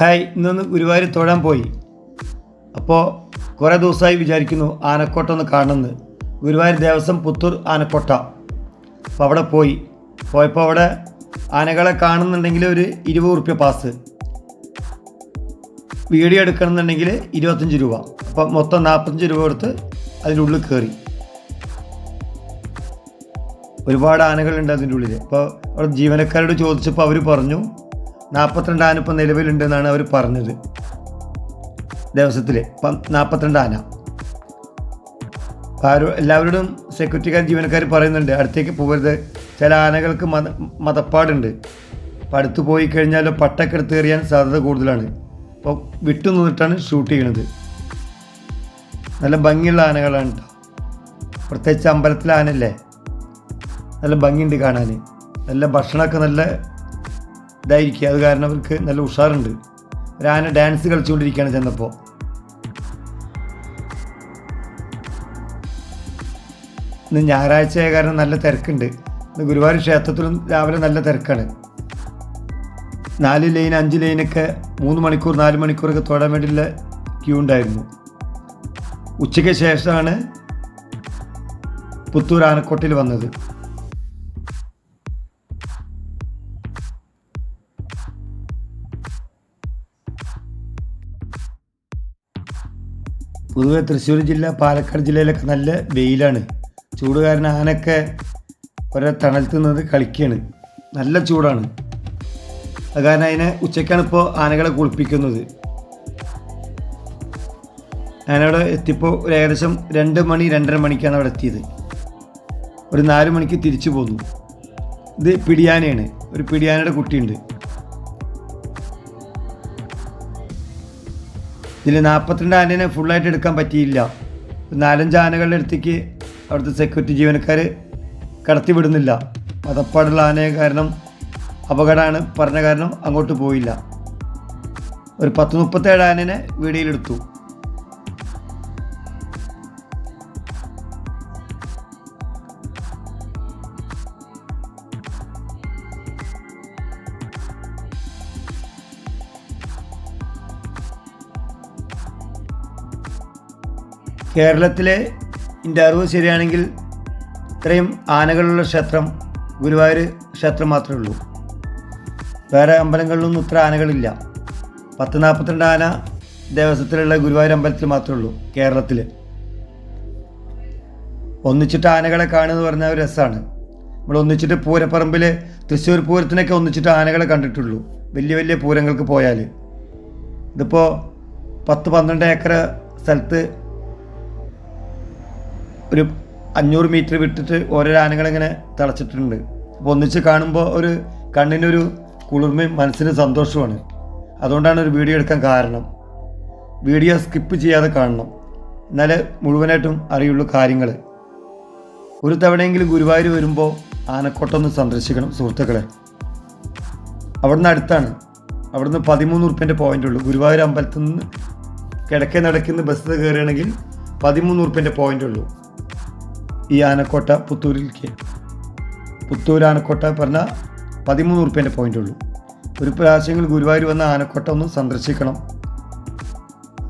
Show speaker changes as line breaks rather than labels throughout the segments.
Hi ഇന്നൊന്ന് ഗുരുവായൂർ തൊഴാൻ പോയി. അപ്പോൾ കുറേ ദിവസമായി വിചാരിക്കുന്നു ആനക്കോട്ട ഒന്ന് കാണുന്നത് ഗുരുവായൂർ ദേവസ്വം പുത്തൂർ ആനക്കോട്ട. അപ്പോൾ അവിടെ പോയി. പോയപ്പോൾ അവിടെ ആനകളെ കാണുന്നുണ്ടെങ്കിൽ ഒരു ഇരുപത് റുപ്യ പാസ്. വീഡിയോ എടുക്കണമെന്നുണ്ടെങ്കിൽ ഇരുപത്തഞ്ച് രൂപ. അപ്പോൾ മൊത്തം നാൽപ്പത്തഞ്ച് രൂപ കൊടുത്ത് അതിന്റെ ഉള്ളിൽ കയറി ഒരുപാട് ആനകളുണ്ട് അതിന്റെ ഉള്ളിൽ അപ്പോൾ അവിടെ ജീവനക്കാരോട് ചോദിച്ചപ്പോൾ അവർ പറഞ്ഞു നാൽപ്പത്തിരണ്ട് ആന ഇപ്പം നിലവിലുണ്ടെന്നാണ് അവർ പറഞ്ഞത്. ദിവസത്തിൽ ഇപ്പം നാൽപ്പത്തിരണ്ട് ആന. ആരോ എല്ലാവരോടും സെക്യൂരിറ്റിക്കാർ ജീവനക്കാർ പറയുന്നുണ്ട് അടുത്തേക്ക് പോകരുത്. ചില ആനകൾക്ക് മത മതപ്പാടുണ്ട്. അപ്പോൾ അടുത്ത് പോയി കഴിഞ്ഞാൽ പട്ടൊക്കെ എടുത്ത് എറിയാൻ സാധ്യത കൂടുതലാണ്. അപ്പോൾ വിട്ടു നിന്നിട്ടാണ് ഷൂട്ട് ചെയ്യണത്. നല്ല ഭംഗിയുള്ള ആനകളാണ് കേട്ടോ പ്രത്യേകിച്ച് അമ്പലത്തിലെ ആനല്ലേ നല്ല ഭംഗിയുണ്ട് കാണാൻ നല്ല ഭക്ഷണമൊക്കെ നല്ല ഇതായിരിക്കും. അത് കാരണം അവർക്ക് നല്ല ഉഷാറുണ്ട്. ഒരാന ഡാൻസ് കളിച്ചുകൊണ്ടിരിക്കുകയാണ് ചെന്നപ്പോൾ ഇന്ന് ഞായറാഴ്ചയായ കാരണം നല്ല തിരക്കുണ്ട്. ഇന്ന് ഗുരുവായൂർ ക്ഷേത്രത്തിലും രാവിലെ നല്ല തിരക്കാണ്. നാല് ലൈൻ അഞ്ച് ലൈനൊക്കെ മൂന്ന് മണിക്കൂർ നാല് മണിക്കൂറൊക്കെ തൊടാൻ വേണ്ടിയുള്ള ക്യൂ ഉണ്ടായിരുന്നു. ഉച്ചയ്ക്ക് ശേഷമാണ് പുത്തൂർ ആനക്കോട്ടയിൽ വന്നത്. പൊതുവെ തൃശ്ശൂർ ജില്ല പാലക്കാട് ജില്ലയിലൊക്കെ നല്ല വെയിലാണ്. ചൂട് കാരണം ആനയൊക്കെ ഒരേ തണലത്ത് നിന്ന് കളിക്കുകയാണ് നല്ല ചൂടാണ്. അത് കാരണം അതിനെ ഉച്ചയ്ക്കാണ് ഇപ്പോൾ ആനകളെ കുളിപ്പിക്കുന്നത്. ഞാനവിടെ എത്തിയപ്പോൾ ഒരു ഏകദേശം രണ്ട് മണി രണ്ടര മണിക്കാണ് അവിടെ എത്തിയത്. ഒരു നാല് മണിക്ക് തിരിച്ചു പോന്നു. ഇത് പിടിയാനയാണ്. ഒരു പിടിയാനയുടെ കുട്ടിയുണ്ട്. ഇതിൽ നാൽപ്പത്തിരണ്ട് ആനേനെ ഫുള്ളായിട്ട് എടുക്കാൻ പറ്റിയില്ല. നാലഞ്ച് ആനകളുടെ അടുത്തേക്ക് അവിടുത്തെ സെക്യൂരിറ്റി ജീവനക്കാർ കടത്തി വിടുന്നില്ല. മതപ്പാടുള്ള ആനയെ കാരണം അപകടമാണ് പറഞ്ഞ കാരണം അങ്ങോട്ട് പോയില്ല. ഒരു പത്ത് മുപ്പത്തേഴ് ആനേനെ വീടിയിലെടുത്തു. കേരളത്തിലെ എന്റെ അറിവ് ശരിയാണെങ്കിൽ ഇത്രയും ആനകളുള്ള ക്ഷേത്രം ഗുരുവായൂർ ക്ഷേത്രം മാത്രമേ ഉള്ളൂ. വേറെ അമ്പലങ്ങളിലൊന്നും ഇത്ര ആനകളില്ല. പത്ത് നാൽപ്പത്തിരണ്ട് ആന ദേവസ്വത്തിലുള്ള ഗുരുവായൂർ അമ്പലത്തിൽ മാത്രമേ ഉള്ളൂ കേരളത്തിൽ ഒന്നിച്ചിട്ട് ആനകളെ കാണുക എന്ന് പറഞ്ഞാൽ ഒരു രസമാണ് നമ്മൾ ഒന്നിച്ചിട്ട് പൂരപ്പറമ്പിൽ തൃശ്ശൂർ പൂരത്തിനൊക്കെ ഒന്നിച്ചിട്ട് ആനകളെ കണ്ടിട്ടുള്ളൂ. വലിയ വലിയ പൂരങ്ങൾക്ക് പോയാൽ ഇതിപ്പോൾ പത്ത് പന്ത്രണ്ട് ഏക്കർ സ്ഥലത്ത് ഒരു അഞ്ഞൂറ് മീറ്റർ വിട്ടിട്ട് ഓരോ ആനകളിങ്ങനെ തിളച്ചിട്ടുണ്ട്. അപ്പോൾ ഒന്നിച്ച് കാണുമ്പോൾ ഒരു കണ്ണിനൊരു കുളിർമയും മനസ്സിന് സന്തോഷമാണ് അതുകൊണ്ടാണ് ഒരു വീഡിയോ എടുക്കാൻ കാരണം. വീഡിയോ സ്കിപ്പ് ചെയ്യാതെ കാണണം. എന്നാലേ മുഴുവനായിട്ടും അറിയുള്ളൂ കാര്യങ്ങൾ ഒരു തവണയെങ്കിലും ഗുരുവായൂർ വരുമ്പോൾ ആനക്കോട്ടൊന്ന് സന്ദർശിക്കണം സുഹൃത്തുക്കളെ. അവിടുന്ന് അടുത്താണ്. അവിടുന്ന് പതിമൂന്ന് ഉറുപ്പ്യന്റെ പോയിന്റ് ഉള്ളൂ. ഗുരുവായൂർ അമ്പലത്തിൽ നിന്ന് കിടക്കേ നടക്കുന്ന ബസ് കയറുകയാണെങ്കിൽ പതിമൂന്ന് ഉറുപ്പ്യന്റെ പോയിന്റ് ഉള്ളൂ. ഈ ആനക്കോട്ട പുത്തൂരിലേക്ക് പുത്തൂർ ആനക്കോട്ട പറഞ്ഞാൽ പതിമൂന്ന് ഉറുപ്പ്യന്റെ പോയിന്റ് ഉള്ളൂ. ഒരു പ്രാവശ്യങ്ങൾ ഗുരുവായൂർ വന്ന ആനക്കോട്ട ഒന്ന് സന്ദർശിക്കണം.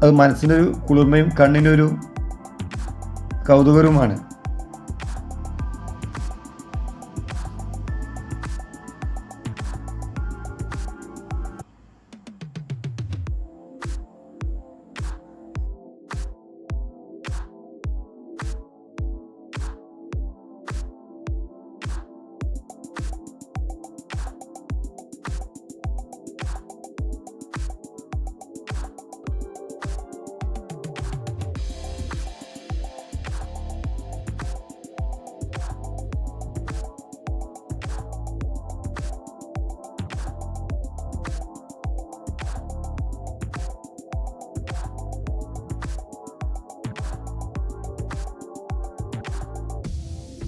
അത് മനസ്സിനൊരു കുളിർമയും കണ്ണിനൊരു കൗതുകവുമാണ്.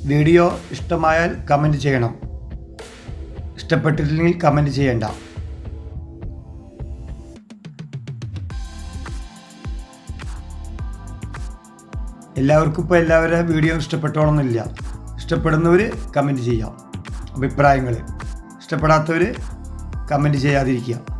വീഡിയോ ഇഷ്ടമായാൽ കമന്റ് ചെയ്യണം. ഇഷ്ടപ്പെട്ടില്ലെങ്കിൽ കമന്റ് ചെയ്യണ്ട. എല്ലാവർക്കും ഇപ്പോൾ എല്ലാവരുടെ വീഡിയോ ഇഷ്ടപ്പെട്ടോണമെന്നില്ല ഇഷ്ടപ്പെടുന്നവർ കമന്റ് ചെയ്യാം. അഭിപ്രായങ്ങൾ ഇഷ്ടപ്പെടാത്തവർ കമന്റ് ചെയ്യാതിരിക്കുക.